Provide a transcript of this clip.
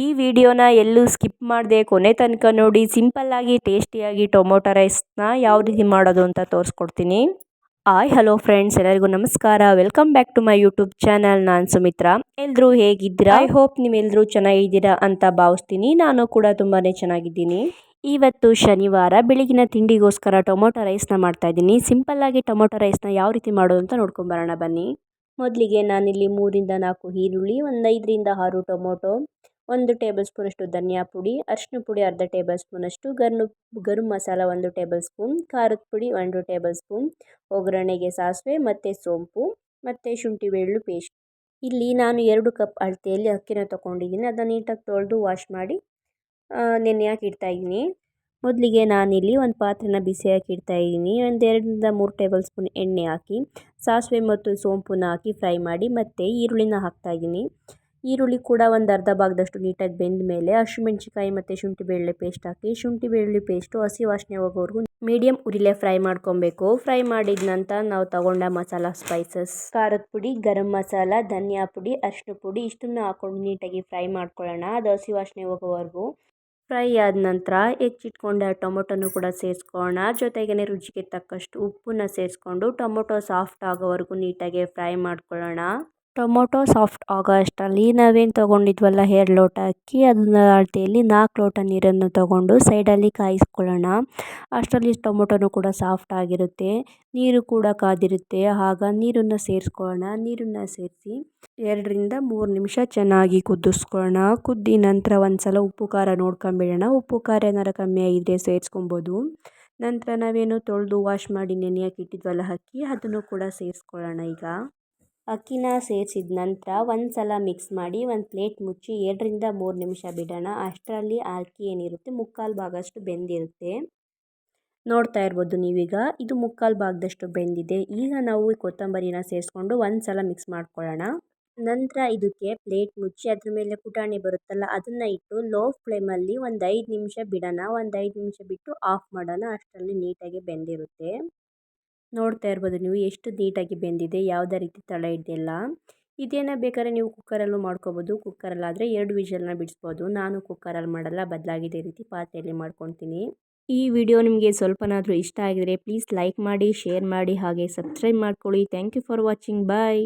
ಈ ವಿಡಿಯೋನ ಎಲ್ಲೂ ಸ್ಕಿಪ್ ಮಾಡದೆ ಕೊನೆ ತನಕ ನೋಡಿ ಸಿಂಪಲ್ಲಾಗಿ ಟೇಸ್ಟಿಯಾಗಿ ಟೊಮೊಟೊ ರೈಸ್ನ ಯಾವ ರೀತಿ ಮಾಡೋದು ಅಂತ ತೋರಿಸ್ಕೊಡ್ತೀನಿ. ಆಯ್ ಹಲೋ ಫ್ರೆಂಡ್ಸ್ ಎಲ್ಲರಿಗೂ ನಮಸ್ಕಾರ. Welcome back to my YouTube channel. ನಾನು ಸುಮಿತ್ರಾ. ಎಲ್ಲರೂ ಹೇಗಿದ್ದೀರಾ? ಐ ಹೋಪ್ ನೀವೆಲ್ಲರೂ ಚೆನ್ನಾಗಿದ್ದೀರಾ ಅಂತ ಭಾವಿಸ್ತೀನಿ. ನಾನು ಕೂಡ ತುಂಬಾ ಚೆನ್ನಾಗಿದ್ದೀನಿ. ಇವತ್ತು ಶನಿವಾರ ಬೆಳಗಿನ ತಿಂಡಿಗೋಸ್ಕರ ಟೊಮೊಟೊ ರೈಸ್ನ ಮಾಡ್ತಾ ಇದ್ದೀನಿ. ಸಿಂಪಲ್ಲಾಗಿ ಟೊಮೊಟೊ ರೈಸ್ನ ಯಾವ ರೀತಿ ಮಾಡೋದು ಅಂತ ನೋಡ್ಕೊಂಬರೋಣ ಬನ್ನಿ. ಮೊದಲಿಗೆ ನಾನಿಲ್ಲಿ ಮೂರಿಂದ ನಾಲ್ಕು ಈರುಳ್ಳಿ ಒಂದು ಐದರಿಂದ ಆರು ಟೊಮೊಟೊ ಒಂದು ಟೇಬಲ್ ಸ್ಪೂನಷ್ಟು ಧನಿಯಾ ಪುಡಿ ಅರಿಶಿನ ಪುಡಿ ಅರ್ಧ ಟೇಬಲ್ ಸ್ಪೂನಷ್ಟು ಗರ್ನು ಗರಂ ಮಸಾಲ ಒಂದು ಟೇಬಲ್ ಸ್ಪೂನ್, ಖಾರದ ಪುಡಿ ಒಂದು ಟೇಬಲ್ ಸ್ಪೂನ್, ಒಗ್ಗರಣೆಗೆ ಸಾಸಿವೆ ಮತ್ತು ಸೋಂಪು ಮತ್ತು ಶುಂಠಿ ಬೆಳ್ಳು ಪೇಸ್ಟ್. ಇಲ್ಲಿ ನಾನು ಎರಡು ಕಪ್ ಅಳತೆಯಲ್ಲಿ ಅಕ್ಕಿನ ತೊಗೊಂಡಿದ್ದೀನಿ, ಅದನ್ನು ನೀಟಾಗಿ ತೊಳೆದು ವಾಶ್ ಮಾಡಿ ನೆನೆಯೋಕೆ ಇಡ್ತಾಯಿದ್ದೀನಿ ಮೊದಲಿಗೆ ನಾನಿಲ್ಲಿ ಒಂದು ಪಾತ್ರೆನ ಬಿಸಿಯಾಗಿ ಇಡ್ತಾಯಿದ್ದೀನಿ ಒಂದು ಎರಡರಿಂದ ಮೂರು ಟೇಬಲ್ ಸ್ಪೂನ್ ಎಣ್ಣೆ ಹಾಕಿ, ಸಾಸಿವೆ ಮತ್ತು ಸೋಂಪುನ ಹಾಕಿ ಫ್ರೈ ಮಾಡಿ ಮತ್ತು ಈರುಳ್ಳಿನ ಹಾಕ್ತಾಯಿದ್ದೀನಿ ಈರುಳ್ಳಿ ಕೂಡ ಒಂದು ಅರ್ಧ ಭಾಗದಷ್ಟು ನೀಟಾಗಿ ಬೆಂದ ಮೇಲೆ ಹಸಿಮೆಣ್ಸಿಕಾಯಿ ಮತ್ತು ಶುಂಠಿ ಬೆಳ್ಳುಳ್ಳಿ ಪೇಸ್ಟ್ ಹಾಕಿ ಶುಂಠಿ ಬೆಳ್ಳುಳ್ಳಿ ಪೇಸ್ಟು ಹಸಿ ವಾಸನೆ ಹೋಗೋವರೆಗೂ ಮೀಡಿಯಮ್ ಉರಿಲೇ ಫ್ರೈ ಮಾಡ್ಕೊಬೇಕು. ಫ್ರೈ ಮಾಡಿದ ನಂತರ ನಾವು ತಗೊಂಡ ಮಸಾಲ ಸ್ಪೈಸಸ್ ಖಾರದ ಪುಡಿ, ಗರಂ ಮಸಾಲ, ಧನಿಯಾ ಪುಡಿ ಅರಿಶಿನ ಪುಡಿ ಇಷ್ಟನ್ನು ಹಾಕೊಂಡು ನೀಟಾಗಿ ಫ್ರೈ ಮಾಡ್ಕೊಳ್ಳೋಣ. ಅದು ಹಸಿ ವಾಸನೆ ಹೋಗೋವರೆಗೂ. ಫ್ರೈ ಆದ ನಂತರ ಹೆಚ್ಚಿಟ್ಕೊಂಡ ಟೊಮೊಟೊನು ಕೂಡ ಸೇರಿಸ್ಕೊಳ್ಳೋಣ ಜೊತೆಗೇ ರುಚಿಗೆ ತಕ್ಕಷ್ಟು ಉಪ್ಪನ್ನು ಸೇರಿಸ್ಕೊಂಡು ಟೊಮೊಟೊ ಸಾಫ್ಟ್ ಆಗೋವರೆಗೂ ನೀಟಾಗಿ ಫ್ರೈ ಮಾಡ್ಕೊಳ್ಳೋಣ. ಟೊಮೊಟೊ ಸಾಫ್ಟ್ ಆಗೋ ಅಷ್ಟರಲ್ಲಿ ನಾವೇನು ತೊಗೊಂಡಿದ್ವಲ್ಲ ಎರಡು ಲೋಟ ಅಕ್ಕಿ ಅದನ್ನ ಅಳತೆಯಲ್ಲಿ ನಾಲ್ಕು ಲೋಟ ನೀರನ್ನು ತೊಗೊಂಡು ಸೈಡಲ್ಲಿ ಕಾಯಿಸ್ಕೊಳ್ಳೋಣ. ಅಷ್ಟರಲ್ಲಿ ಟೊಮೊಟೊನು ಕೂಡ ಸಾಫ್ಟ್ ಆಗಿರುತ್ತೆ. ನೀರು ಕೂಡ ಕಾದಿರುತ್ತೆ. ಆಗ ನೀರನ್ನು ಸೇರಿಸ್ಕೊಳ್ಳೋಣ. ನೀರನ್ನು ಸೇರಿಸಿ ಎರಡರಿಂದ ಮೂರು ನಿಮಿಷ ಚೆನ್ನಾಗಿ ಕುದಿಸ್ಕೊಳ್ಳೋಣ. ಕುದ್ದಿ ನಂತರ ಒಂದು ಸಲ ಉಪ್ಪು ಖಾರ ನೋಡ್ಕೊಂಬಿಡೋಣ. ಉಪ್ಪು ಖಾರ ಏನಾರು ಕಮ್ಮಿ ಆಗಿದ್ರೆ ಸೇರಿಸ್ಕೊಬೋದು. ನಂತರ ನಾವೇನು ತೊಳೆದು ವಾಶ್ ಮಾಡಿ ನೆನೆಯೋಕೆ ಇಟ್ಟಿದ್ವಲ್ಲ ಅಕ್ಕಿ, ಅದನ್ನು ಕೂಡ ಸೇರಿಸ್ಕೊಳ್ಳೋಣ ಈಗ. ಅಕ್ಕಿನ ಸೇರಿಸಿದ ನಂತರ ಒಂದು ಸಲ ಮಿಕ್ಸ್ ಮಾಡಿ ಒಂದು ಪ್ಲೇಟ್ ಮುಚ್ಚಿ ಎರಡರಿಂದ ಮೂರು ನಿಮಿಷ ಬಿಡೋಣ. ಅಷ್ಟರಲ್ಲಿ ಅಕ್ಕಿ ಏನಿರುತ್ತೆ? ಮುಕ್ಕಾಲು ಭಾಗಷ್ಟು ಬೆಂದಿರುತ್ತೆ. ನೋಡ್ತಾ ಇರ್ಬೋದು ನೀವೀಗ. ಇದು ಮುಕ್ಕಾಲು ಭಾಗದಷ್ಟು ಬೆಂದಿದೆ. ಈಗ ನಾವು ಕೊತ್ತಂಬರಿನ ಸೇರಿಸ್ಕೊಂಡು ಒಂದು ಸಲ ಮಿಕ್ಸ್ ಮಾಡ್ಕೊಳ್ಳೋಣ. ನಂತರ ಇದಕ್ಕೆ ಪ್ಲೇಟ್ ಮುಚ್ಚಿ ಅದ್ರ ಮೇಲೆ ಪುಟಾಣಿ ಬರುತ್ತಲ್ಲ, ಅದನ್ನು ಇಟ್ಟು ಲೋ ಫ್ಲೇಮಲ್ಲಿ ಒಂದು ಐದು ನಿಮಿಷ ಬಿಡೋಣ. ಒಂದು ಐದು ನಿಮಿಷ ಬಿಟ್ಟು ಆಫ್ ಮಾಡೋಣ. ಅಷ್ಟರಲ್ಲಿ ನೀಟಾಗಿ ಬೆಂದಿರುತ್ತೆ. ನೋಡ್ತಾ ಇರ್ಬೋದು ನೀವು ಎಷ್ಟು ನೀಟಾಗಿ ಬೆಂದಿದೆ, ಯಾವುದೇ ರೀತಿ ತಳ ಇದ್ದಿಲ್ಲ ಇದೇನ ಬೇಕಾದ್ರೆ ನೀವು ಕುಕ್ಕರಲ್ಲೂ ಮಾಡ್ಕೋಬೋದು, ಕುಕ್ಕರಲ್ಲಾದರೆ ಎರಡು ವಿಷಲ್ನ ಬಿಡಿಸ್ಬೋದು. ನಾನು ಕುಕ್ಕರಲ್ಲಿ ಮಾಡಲ್ಲ ಬದಲಾಗಿ ಇದೇ ರೀತಿ ಪಾತ್ರೆಯಲ್ಲಿ ಮಾಡ್ಕೊತೀನಿ ಈ ವಿಡಿಯೋ ನಿಮಗೆ ಸ್ವಲ್ಪನಾದರೂ ಇಷ್ಟ ಆಗಿದರೆ ಪ್ಲೀಸ್ ಲೈಕ್ ಮಾಡಿ, ಶೇರ್ ಮಾಡಿ, ಹಾಗೆ ಸಬ್ಸ್ಕ್ರೈಬ್ ಮಾಡ್ಕೊಳ್ಳಿ. Thank you for watching. Bye.